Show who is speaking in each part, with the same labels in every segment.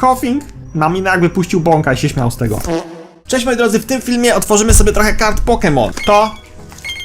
Speaker 1: coughing na minę jakby puścił bąka i się śmiał z tego. Cześć moi drodzy, w tym filmie otworzymy sobie trochę kart Pokémon. To,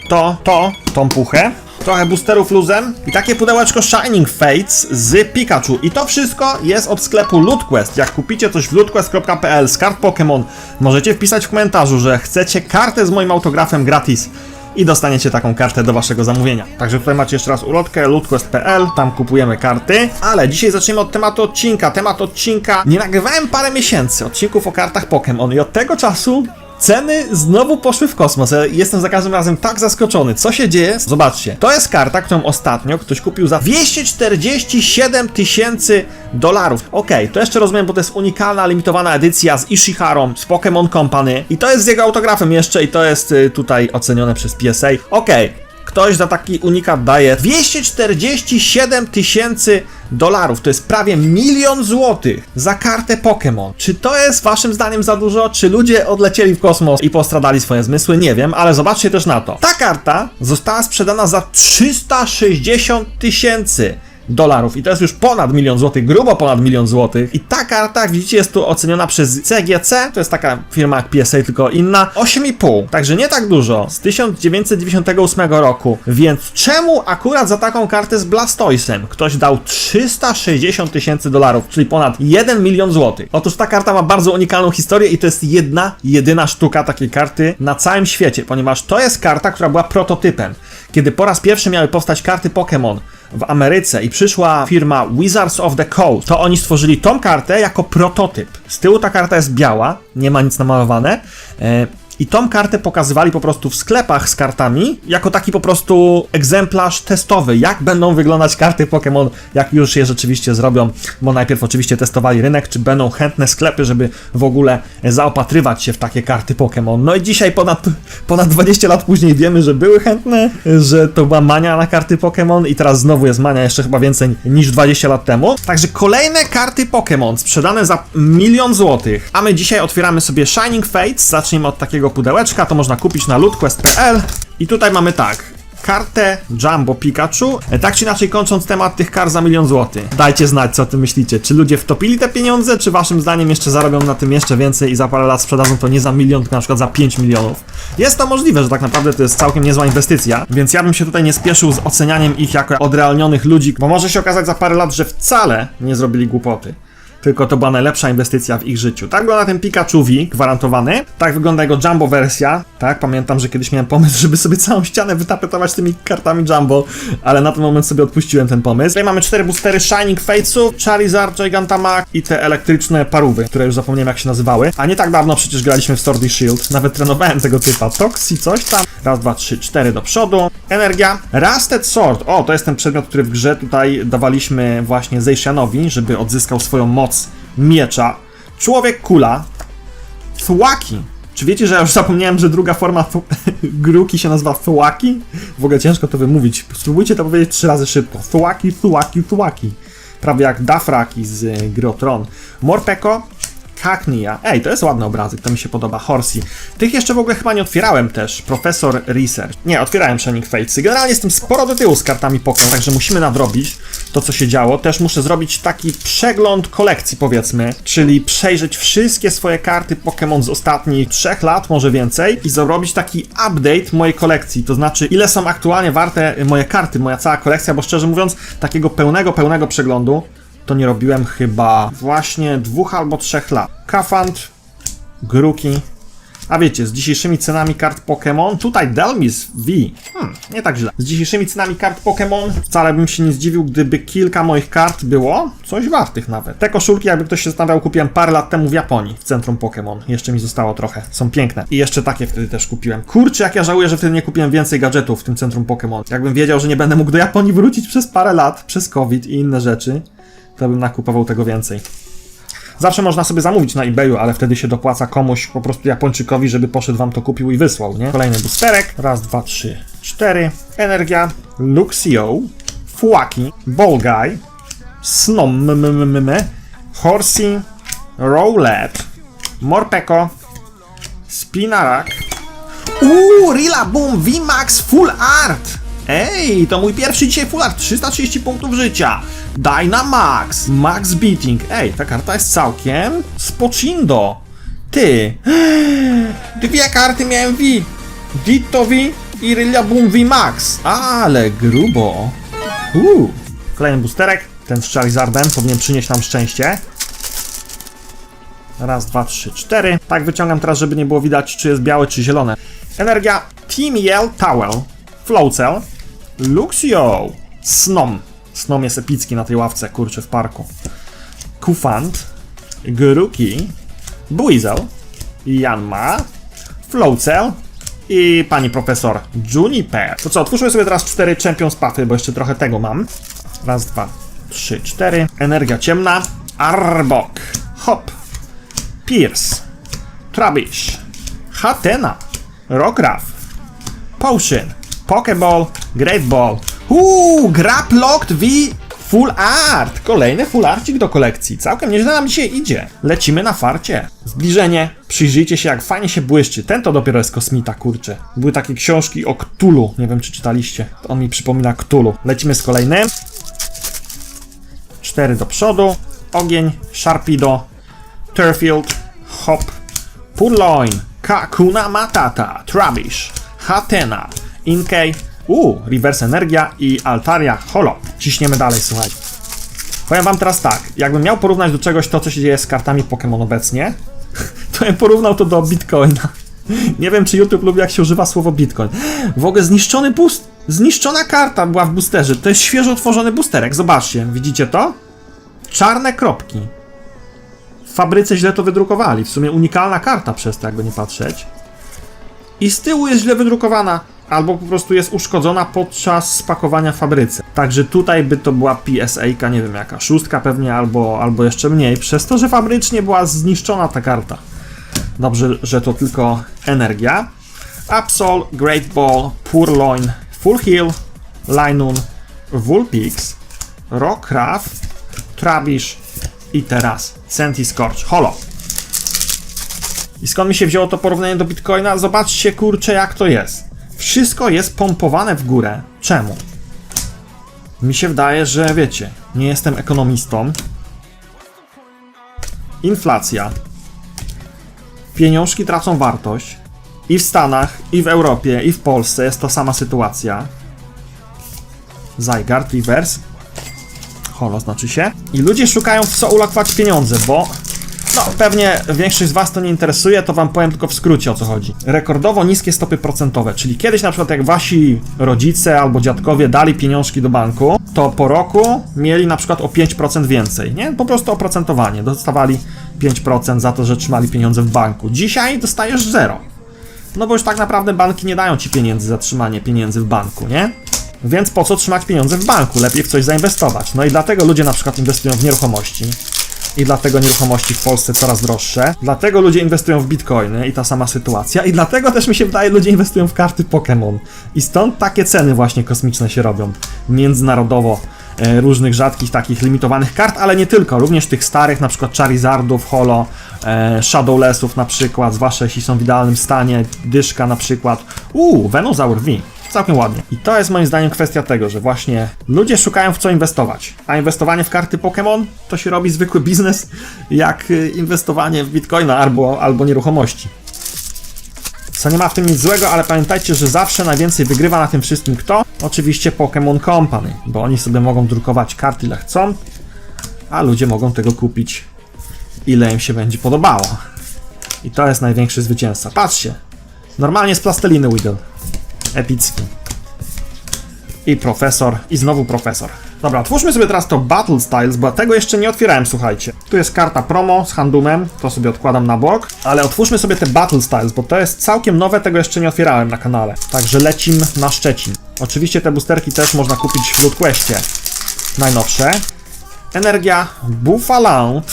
Speaker 1: to, to, tą puchę. Trochę boosterów luzem i takie pudełeczko Shining Fates z Pikachu. I to wszystko jest od sklepu LootQuest. Jak kupicie coś w lootquest.pl z kart Pokémon, możecie wpisać w komentarzu, że chcecie kartę z moim autografem gratis i dostaniecie taką kartę do waszego zamówienia. Także tutaj macie jeszcze raz ulotkę lootquest.pl, tam kupujemy karty. Ale dzisiaj zaczniemy od tematu odcinka. Temat odcinka nie nagrywałem parę miesięcy odcinków o kartach Pokémon i od tego czasu Ceny znowu poszły w kosmos. Jestem za każdym razem tak zaskoczony. Co się dzieje? Zobaczcie. To jest karta, którą ostatnio ktoś kupił za 247 tysięcy dolarów. Okej, to jeszcze rozumiem, bo to jest unikalna, limitowana edycja z Ishiharą, z Pokémon Company. I to jest z jego autografem jeszcze i to jest y, tutaj ocenione przez PSA. Okej. Ktoś za taki unikat daje 247 tysięcy dolarów. To jest prawie milion złotych za kartę Pokémon. Czy to jest waszym zdaniem za dużo? Czy ludzie odlecieli w kosmos i postradali swoje zmysły? Nie wiem, ale zobaczcie też na to. Ta karta została sprzedana za 360 tysięcy dolarów i to jest już ponad milion złotych, grubo ponad milion złotych. I ta karta, jak widzicie, jest tu oceniona przez CGC, to jest taka firma jak PSA, tylko inna, 8,5. Także nie tak dużo, z 1998 roku. Więc czemu akurat za taką kartę z Blastoisem ktoś dał 360 tysięcy dolarów, czyli ponad 1 milion złotych? Otóż ta karta ma bardzo unikalną historię i to jest jedna, jedyna sztuka takiej karty na całym świecie, ponieważ to jest karta, która była prototypem. Kiedy po raz pierwszy miały powstać karty Pokémon w Ameryce i przyszła firma Wizards of the Coast, to oni stworzyli tą kartę jako prototyp. Z tyłu ta karta jest biała, nie ma nic namalowane. I tą kartę pokazywali po prostu w sklepach z kartami, jako taki po prostu egzemplarz testowy, jak będą wyglądać karty Pokémon, jak już je rzeczywiście zrobią, bo najpierw oczywiście testowali rynek, czy będą chętne sklepy, żeby w ogóle zaopatrywać się w takie karty Pokémon. No i dzisiaj ponad, ponad 20 lat później wiemy, że były chętne, że to była mania na karty Pokémon i teraz znowu jest mania jeszcze chyba więcej niż 20 lat temu. Także kolejne karty Pokémon sprzedane za milion złotych, a my dzisiaj otwieramy sobie Shining Fates, zacznijmy od takiego pudełeczka, to można kupić na lootquest.pl i tutaj mamy tak, kartę Jumbo Pikachu. E, Tak czy inaczej, kończąc temat tych kar za milion złotych. Dajcie znać, co o tym myślicie. Czy ludzie wtopili te pieniądze, czy waszym zdaniem jeszcze zarobią na tym jeszcze więcej i za parę lat sprzedadzą to nie za milion, tylko na przykład za 5 milionów. Jest to możliwe, że tak naprawdę to jest całkiem niezła inwestycja, więc ja bym się tutaj nie spieszył z ocenianiem ich jako odrealnionych ludzi, bo może się okazać za parę lat, że wcale nie zrobili głupoty tylko to była najlepsza inwestycja w ich życiu. Tak wygląda ten Pikachu V, gwarantowany. Tak wygląda jego Jumbo wersja. Tak, pamiętam, że kiedyś miałem pomysł, żeby sobie całą ścianę wytapetować tymi kartami Jumbo, ale na ten moment sobie odpuściłem ten pomysł. Tutaj mamy cztery boostery Shining Fatesów, Charizard, Gigantamax i te elektryczne parówy, które już zapomniałem jak się nazywały. A nie tak dawno przecież graliśmy w Sword Shield. Nawet trenowałem tego typa. Toxi, coś tam. Raz, dwa, trzy, cztery do przodu. Energia. Rusted Sword. O, to jest ten przedmiot, który w grze tutaj dawaliśmy właśnie Zeishanowi, żeby odzyskał swoją moc miecza. Człowiek kula. Thwaki. Czy wiecie, że ja już zapomniałem, że druga forma gruki się nazywa Thwaki? W ogóle ciężko to wymówić. Spróbujcie to powiedzieć trzy razy szybko. Thwaki, Thwaki, Thwaki. Prawie jak Dafraki z gry. Morpeko. Hacknia. Ej, to jest ładny obrazek, to mi się podoba. Horsey. Tych jeszcze w ogóle chyba nie otwierałem też. Profesor Research. Nie, otwierałem Shining Fates. Generalnie jestem sporo do tyłu z kartami Pokémon, także musimy nadrobić to, co się działo. Też muszę zrobić taki przegląd kolekcji, powiedzmy, czyli przejrzeć wszystkie swoje karty Pokémon z ostatnich trzech lat, może więcej, i zrobić taki update mojej kolekcji. To znaczy, ile są aktualnie warte moje karty, moja cała kolekcja, bo szczerze mówiąc, takiego pełnego, pełnego przeglądu to nie robiłem chyba właśnie dwóch albo trzech lat. Kafant, Gruki. A wiecie, z dzisiejszymi cenami kart Pokémon, tutaj Delmis V. Hmm, nie tak źle. Z dzisiejszymi cenami kart Pokémon wcale bym się nie zdziwił, gdyby kilka moich kart było coś wartych nawet. Te koszulki, jakby ktoś się zastanawiał, kupiłem parę lat temu w Japonii, w centrum Pokémon. Jeszcze mi zostało trochę. Są piękne. I jeszcze takie wtedy też kupiłem. Kurczę, jak ja żałuję, że wtedy nie kupiłem więcej gadżetów w tym centrum Pokémon. Jakbym wiedział, że nie będę mógł do Japonii wrócić przez parę lat, przez COVID i inne rzeczy, to bym nakupował tego więcej. Zawsze można sobie zamówić na eBayu, ale wtedy się dopłaca komuś, po prostu Japończykowi, żeby poszedł wam to kupił i wysłał, nie? Kolejny boosterek. Raz, dwa, trzy, cztery. Energia. Luxio. Fuaki. Bolgai. Snom. m- m- m- m- Horsey. Rowlet. Morpeko. Spinarak. Uuu, Boom VMAX Full Art! Ej, to mój pierwszy dzisiaj Full Art, 330 punktów życia. Dynamax, Max Beating. Ej, ta karta jest całkiem spoczyndo. Ty. Dwie karty miałem V. Ditto V i Rillaboom V Max. Ale grubo. Uuu. Kolejny boosterek. Ten z Charizardem powinien przynieść nam szczęście. Raz, dwa, trzy, cztery. Tak wyciągam teraz, żeby nie było widać, czy jest białe, czy zielone. Energia Team Yell Towel. Flowcell. Luxio. Snom. Snom jest epicki na tej ławce, kurczę, w parku. Kufant. Gruki. Buizel. Janma. Flowcell. I pani profesor Juniper. To co, otwórzmy sobie teraz cztery Champions Puffy, bo jeszcze trochę tego mam. Raz, dwa, trzy, cztery. Energia ciemna. Arbok. Hop. Pierce. Trubbish. Hatena. Rockraft. Potion. Pokeball. Great Ball. Uuu, Graplocked V Full Art. Kolejny full arcik do kolekcji. Całkiem nieźle nam dzisiaj idzie. Lecimy na farcie. Zbliżenie. Przyjrzyjcie się, jak fajnie się błyszczy. Ten to dopiero jest kosmita, kurczę. Były takie książki o Cthulhu. Nie wiem, czy czytaliście. On mi przypomina Cthulhu. Lecimy z kolejnym. Cztery do przodu. Ogień. Sharpido. Turfield, Hop, Purloin, Kakuna Matata, Trubbish, Hatena, Inkei, u, Reverse Energia i Altaria Holo. Ciśniemy dalej, słuchaj. Powiem wam teraz tak, jakbym miał porównać do czegoś to, co się dzieje z kartami Pokémon obecnie, to bym porównał to do Bitcoina. Nie wiem, czy YouTube lubi, jak się używa słowo Bitcoin. W ogóle zniszczony boost, zniszczona karta była w boosterze. To jest świeżo otworzony boosterek, zobaczcie, widzicie to? Czarne kropki. W fabryce źle to wydrukowali. W sumie unikalna karta przez to, jakby nie patrzeć. I z tyłu jest źle wydrukowana, albo po prostu jest uszkodzona podczas spakowania fabryce. Także tutaj by to była PSA, nie wiem jaka, szóstka pewnie, albo, albo jeszcze mniej, przez to, że fabrycznie była zniszczona ta karta. Dobrze, że to tylko energia. Absol, Great Ball, Purloin, Full Heal, Linun, Vulpix, Rockcraft, Trubbish i teraz Senti Scorch Holo. I skąd mi się wzięło to porównanie do Bitcoina? Zobaczcie kurczę jak to jest. Wszystko jest pompowane w górę. Czemu? Mi się wydaje, że wiecie, nie jestem ekonomistą. Inflacja. Pieniążki tracą wartość. I w Stanach, i w Europie, i w Polsce jest to sama sytuacja. Zygarde Reverse. Holo znaczy się. I ludzie szukają w co ulokować pieniądze, bo no, pewnie większość z Was to nie interesuje, to Wam powiem tylko w skrócie o co chodzi. Rekordowo niskie stopy procentowe, czyli kiedyś na przykład jak Wasi rodzice albo dziadkowie dali pieniążki do banku, to po roku mieli na przykład o 5% więcej, nie? Po prostu oprocentowanie. Dostawali 5% za to, że trzymali pieniądze w banku. Dzisiaj dostajesz zero. No bo już tak naprawdę banki nie dają Ci pieniędzy za trzymanie pieniędzy w banku, nie? Więc po co trzymać pieniądze w banku? Lepiej w coś zainwestować. No i dlatego ludzie na przykład inwestują w nieruchomości. I dlatego nieruchomości w Polsce coraz droższe. Dlatego ludzie inwestują w bitcoiny i ta sama sytuacja. I dlatego też mi się wydaje, ludzie inwestują w karty Pokémon. I stąd takie ceny właśnie kosmiczne się robią. Międzynarodowo. E, różnych rzadkich takich limitowanych kart, ale nie tylko, również tych starych, na przykład Charizardów, Holo, e, Shadowlessów na przykład, zwłaszcza jeśli są w idealnym stanie, Dyszka na przykład. Uuu, Venusaur V. Całkiem ładnie. I to jest moim zdaniem kwestia tego, że właśnie ludzie szukają w co inwestować. A inwestowanie w karty Pokémon to się robi zwykły biznes, jak y, inwestowanie w bitcoina albo, albo nieruchomości. Co nie ma w tym nic złego, ale pamiętajcie, że zawsze najwięcej wygrywa na tym wszystkim kto? Oczywiście Pokémon Company, bo oni sobie mogą drukować karty ile chcą, a ludzie mogą tego kupić ile im się będzie podobało. I to jest największy zwycięzca. Patrzcie, normalnie z plasteliny Wiggle. Epicki. I profesor, i znowu profesor. Dobra, otwórzmy sobie teraz to Battle Styles, bo tego jeszcze nie otwierałem, słuchajcie. Tu jest karta promo z handumem, to sobie odkładam na bok. Ale otwórzmy sobie te Battle Styles, bo to jest całkiem nowe, tego jeszcze nie otwierałem na kanale. Także lecim na Szczecin. Oczywiście te boosterki też można kupić w Lootquestie. Najnowsze. Energia Buffalound.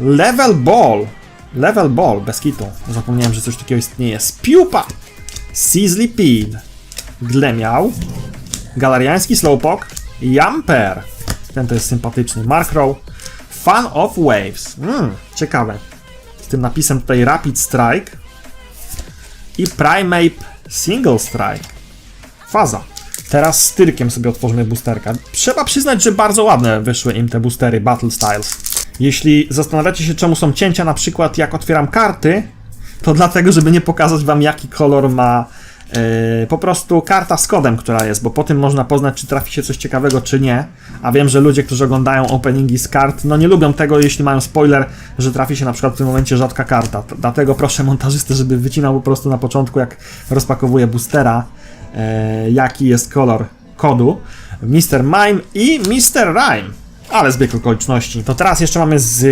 Speaker 1: Level Ball. Level Ball, bez kitu. Zapomniałem, że coś takiego istnieje. Spiupa. Sizzly Pid, Glemiał, Galariański Slowpoke, Jumper, ten to jest sympatyczny, Markrow, Fan of Waves, mm, ciekawe, z tym napisem tutaj Rapid Strike i Primeape Single Strike, Faza. Teraz z Tyrkiem sobie otworzymy boosterka. Trzeba przyznać, że bardzo ładne wyszły im te boostery Battle Styles. Jeśli zastanawiacie się, czemu są cięcia, na przykład jak otwieram karty, to dlatego, żeby nie pokazać wam, jaki kolor ma yy, po prostu karta z kodem, która jest, bo po tym można poznać, czy trafi się coś ciekawego, czy nie. A wiem, że ludzie, którzy oglądają openingi z kart, no nie lubią tego, jeśli mają spoiler, że trafi się na przykład w tym momencie rzadka karta. Dlatego proszę montażystę, żeby wycinał po prostu na początku, jak rozpakowuje boostera, e, jaki jest kolor kodu. Mr. Mime i Mr. Rhyme. Ale zbieg okoliczności. To teraz jeszcze mamy z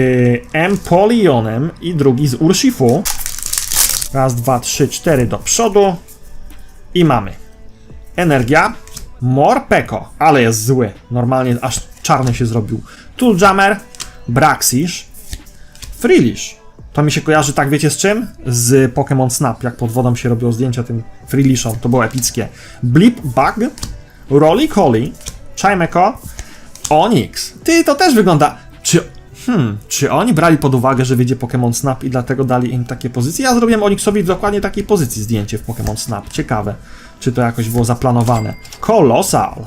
Speaker 1: Empolionem i drugi z Urshifu. Raz, dwa, trzy, cztery do przodu. I mamy. Energia. Morpeko, ale jest zły. Normalnie aż czarny się zrobił. Tooljammer. Braxish. Freelish. To mi się kojarzy, tak wiecie z czym? Z Pokémon Snap, jak pod wodą się robiło zdjęcia tym Freelishom, to było epickie. Blip Bug, Rolly Collie, Chimeko, Onyx. Ty, to też wygląda... Hmm, czy oni brali pod uwagę, że wyjdzie Pokémon Snap i dlatego dali im takie pozycje? Ja zrobiłem Onyxowi w dokładnie takiej pozycji zdjęcie w Pokémon Snap. Ciekawe, czy to jakoś było zaplanowane. Colossal.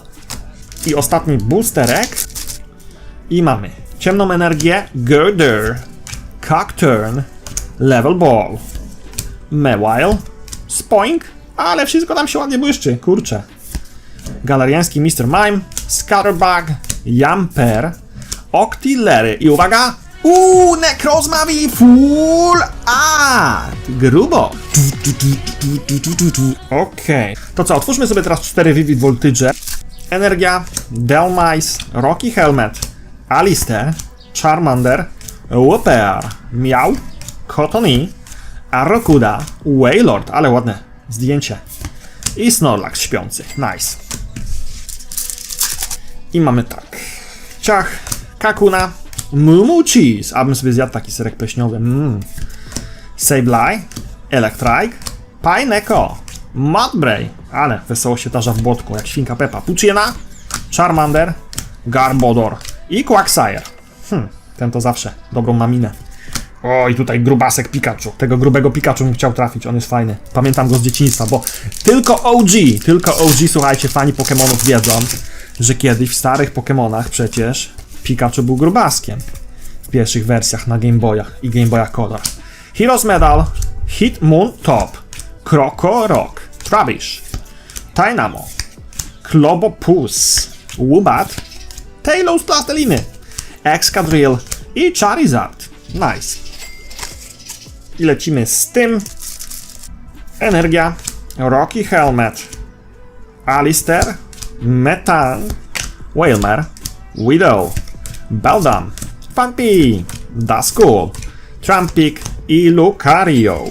Speaker 1: I ostatni boosterek. I mamy ciemną energię, Girder, Cockturn, Level Ball, Mewile, Spoink, ale wszystko tam się ładnie błyszczy, kurczę. Galeriański Mr. Mime, Scatterbug, Jumper, Octillery i uwaga! Uuu, Necrozmavi Full Art! Grubo! Okej. To co, otwórzmy sobie teraz 4 Vivid Voltage. Energia, Delmice, Rocky Helmet, Alistair, Charmander, Whooper, Miau, Cottony, Arrokuda, Wailord, ale ładne zdjęcie. I Snorlax śpiący. Nice. I mamy tak. Ciach, Kakuna, Mumu Cheese, abym sobie zjadł taki serek pleśniowy. Mmm. Sableye, Electrike, Pineco, Mudbray, ale wesoło się tarza w błotku, jak świnka Pepa. Puchiena, Charmander, Garbodor i Quagsire. Hmm, ten to zawsze dobrą ma minę. O, i tutaj grubasek Pikachu. Tego grubego Pikachu bym chciał trafić, on jest fajny. Pamiętam go z dzieciństwa, bo tylko OG, tylko OG, słuchajcie, fani Pokémonów wiedzą, że kiedyś w starych Pokémonach przecież Pikachu był grubaskiem. W pierwszych wersjach na Game Boyach i Game Boyach Color. Heroes Medal, Hit Moon Top, Croco Rock, Trubbish, Dynamo, Klobopus, Woobat, Talos Plasteliny, Excadrill i Charizard. Nice. I lecimy z tym. Energia, Rocky Helmet, Alistair, Metan, Whalmer, Widow, Beldam, Pumpy, Duskull, Trumpik i Lucario.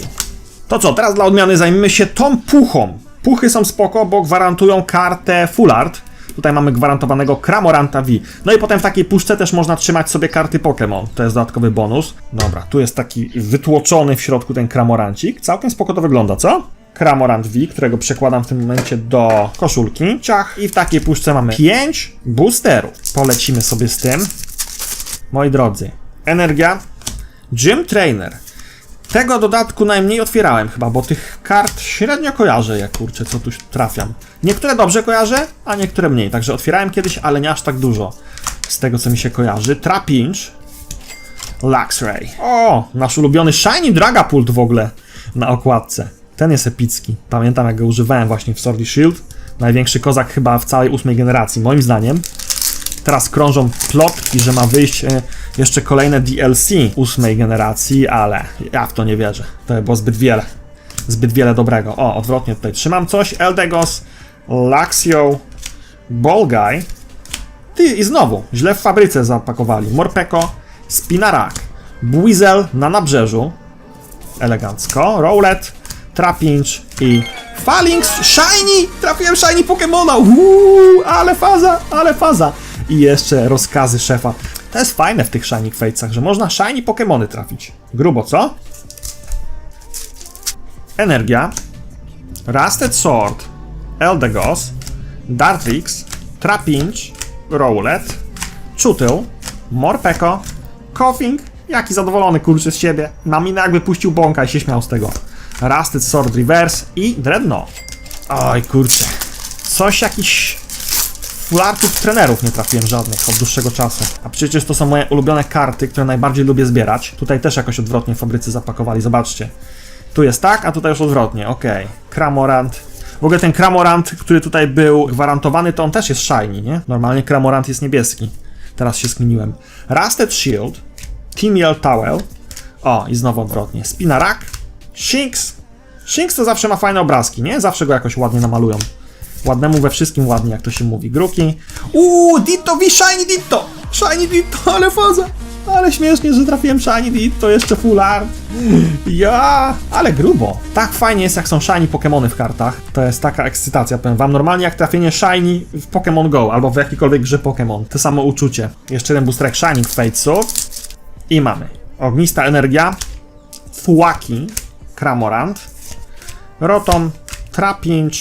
Speaker 1: To co, teraz dla odmiany zajmiemy się tą puchą. Puchy są spoko, bo gwarantują kartę Full Art. Tutaj mamy gwarantowanego Cramoranta V. No i potem w takiej puszce też można trzymać sobie karty Pokémon. To jest dodatkowy bonus. Dobra, tu jest taki wytłoczony w środku ten Cramorancik. Całkiem spoko to wygląda, co? Cramorant V, którego przekładam w tym momencie do koszulki. Ciach. I w takiej puszce mamy 5 boosterów. Polecimy sobie z tym. Moi drodzy, energia, Gym Trainer. Tego dodatku najmniej otwierałem chyba, bo tych kart średnio kojarzę, jak kurczę, co tu trafiam. Niektóre dobrze kojarzę, a niektóre mniej. Także otwierałem kiedyś, ale nie aż tak dużo z tego, co mi się kojarzy. Trapinch, Luxray. O, nasz ulubiony Shiny Dragapult w ogóle na okładce. Ten jest epicki. Pamiętam, jak go używałem właśnie w Sword Shield. Największy kozak chyba w całej ósmej generacji, moim zdaniem. Teraz krążą plotki, że ma wyjść e, jeszcze kolejne DLC ósmej generacji, ale ja w to nie wierzę. To było zbyt wiele. Zbyt wiele dobrego. O, odwrotnie tutaj trzymam coś. Eldegos, Luxio, Bolgai. Ty, i znowu, źle w fabryce zapakowali. Morpeko, Spinarak, Buizel na nabrzeżu. Elegancko. Rowlet, Trapinch i Falinx Shiny! Trafiłem Shiny Pokemona! Uuu, ale faza, ale faza! I jeszcze rozkazy szefa. To jest fajne w tych Shiny Fatesach, że można Shiny Pokemony trafić. Grubo, co? Energia, Rusted Sword, Eldegos, Dartrix, Trapinch, Rowlet, Chutyl, Morpeko, Coughing, jaki zadowolony kurczę z siebie. Na minę jakby puścił bąka i się śmiał z tego. Rusted Sword Reverse i Dreadnought. Oj kurczę, Coś jakiś... Fulartów trenerów nie trafiłem żadnych od dłuższego czasu. A przecież to są moje ulubione karty, które najbardziej lubię zbierać. Tutaj też jakoś odwrotnie fabrycy zapakowali, zobaczcie. Tu jest tak, a tutaj już odwrotnie, okej. Kramorant. W ogóle ten Kramorant, który tutaj był gwarantowany, to on też jest shiny, nie? Normalnie Kramorant jest niebieski. Teraz się skminiłem. Rusted Shield, Team Yell Towel. O, i znowu odwrotnie. Spinarak, Shinx. Shinx to zawsze ma fajne obrazki, nie? Zawsze go jakoś ładnie namalują. Ładnemu we wszystkim ładnie, jak to się mówi. Gruki. Uuu, Ditto, wi Shiny Ditto! Shiny Ditto, ale faza! Ale śmiesznie, że trafiłem Shiny Ditto, jeszcze full art. Ja, ale grubo. Tak fajnie jest, jak są Shiny Pokémony w kartach. To jest taka ekscytacja, powiem wam. Normalnie jak trafienie Shiny w Pokémon Go albo w jakiejkolwiek grze Pokémon. To samo uczucie. Jeszcze jeden boosterek Shining Fatesów. I mamy. Ognista Energia. Fułaki. Kramorant. Rotom. Trapinch.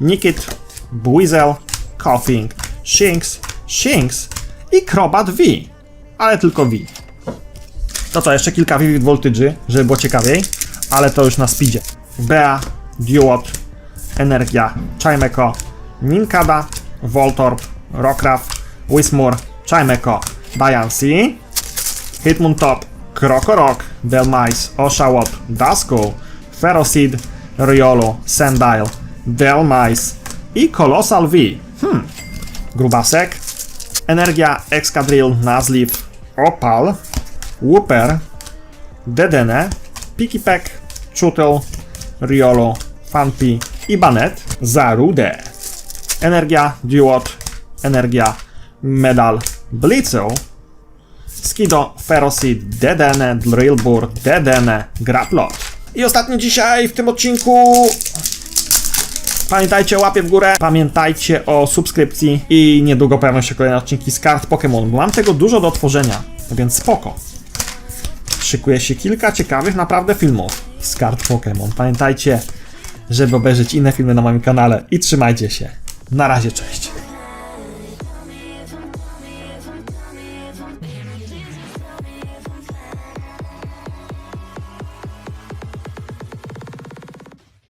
Speaker 1: Nikit. Buizel. Coughing. Shinx. Shinx. I Crobat V. Ale tylko V. No to jeszcze kilka Vivid Voltage, żeby było ciekawiej, ale to już na speedzie. Bea, Duot, Energia, Chimeko, Ninkada, Voltorb, Rockruff, Wismur, Chimeko, Diancie, Hitmoon Top, Krokorok, Delmice, Oshawott, Duskull, Ferocid, Riolu, Sandile, Delmice i Colossal V. Hmm, grubasek, Energia, Excadrill, Nuzleaf, Opal, Whooper, Dedenne, Pikipek, Chutel, Riolo, Fanpi i Banet za. Energia, Duot, Energia, Medal, Blitzel, Skido, Ferocid, Dedenne, Drillbur, Dedenne, Graplot. I ostatni dzisiaj w tym odcinku Pamiętajcie o łapie w górę, pamiętajcie o subskrypcji i niedługo pojawią się kolejne odcinki z kart Pokémon, mam tego dużo do otworzenia, więc spoko. Szykuje się kilka ciekawych naprawdę filmów z kart Pokémon. Pamiętajcie, żeby obejrzeć inne filmy na moim kanale i trzymajcie się. Na razie, cześć.